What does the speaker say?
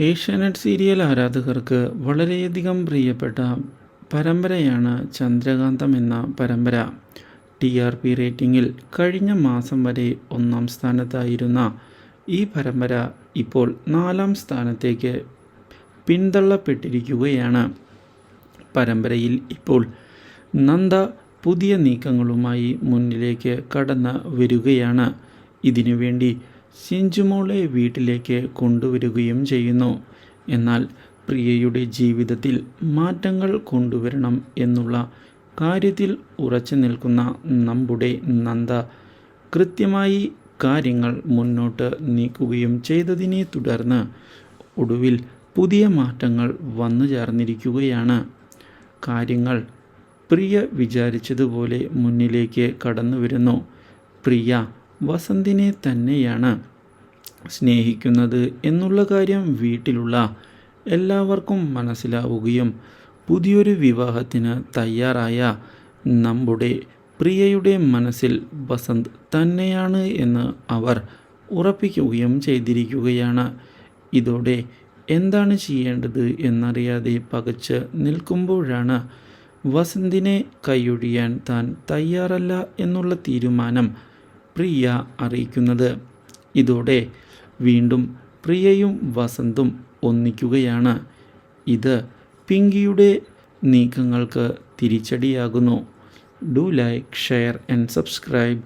Asianet serial ആരാധകർക്ക് വളരെയധികം പ്രിയപ്പെട്ട പരമ്പരയാണ് ചന്ദ്രകാന്തം എന്ന പരമ്പര. ടി ആർ പി റേറ്റിംഗിൽ കഴിഞ്ഞ മാസം വരെ ഒന്നാം സ്ഥാനത്തായിരുന്ന ഈ പരമ്പര ഇപ്പോൾ നാലാം സ്ഥാനത്തേക്ക് പിന്തള്ളപ്പെട്ടിരിക്കുകയാണ്. പരമ്പരയിൽ ഇപ്പോൾ നന്ദ പുതിയ നീക്കങ്ങളുമായി മുന്നിലേക്ക് കടന്ന് വരികയാണ്. ഇതിനുവേണ്ടി സിഞ്ചുമോളെ വീട്ടിലേക്ക് കൊണ്ടുവരികയും ചെയ്യുന്നു. എന്നാൽ പ്രിയയുടെ ജീവിതത്തിൽ മാറ്റങ്ങൾ കൊണ്ടുവരണം എന്നുള്ള കാര്യത്തിൽ ഉറച്ചു നിൽക്കുന്ന നമ്മുടെ നന്ദ കൃത്യമായി കാര്യങ്ങൾ മുന്നോട്ട് നീക്കുകയും ചെയ്തതിനെ തുടർന്ന് ഒടുവിൽ പുതിയ മാറ്റങ്ങൾ വന്നു ചേർന്നിരിക്കുകയാണ്. കാര്യങ്ങൾ പ്രിയ വിചാരിച്ചതുപോലെ മുന്നിലേക്ക് കടന്നു വരുന്നു പ്രിയ വസന്തിനെ തന്നെയാണ് സ്നേഹിക്കുന്നത് എന്നുള്ള കാര്യം വീട്ടിലുള്ള എല്ലാവർക്കും മനസ്സിലാവുകയും പുതിയൊരു വിവാഹത്തിന് തയ്യാറായ നമ്മുടെ പ്രിയയുടെ മനസ്സിൽ വസന്ത് തന്നെയാണ് എന്ന് അവർ ഉറപ്പിക്കുകയും ചെയ്തിരിക്കുകയാണ്. ഇതോടെ എന്താണ് ചെയ്യേണ്ടത് എന്നറിയാതെ പകച്ച് നിൽക്കുമ്പോഴാണ് വസന്തിനെ കൈയൊഴിയാൻ താൻ തയ്യാറല്ല എന്നുള്ള തീരുമാനം പ്രിയ അറിയിക്കുന്നത്. ഇതോടെ വീണ്ടും പ്രിയയും വസന്തും ഒന്നിക്കുകയാണ്. ഇത് പിങ്കിയുടെ നീക്കങ്ങൾക്ക് തിരിച്ചടിയാകുന്നു. Do like share and subscribe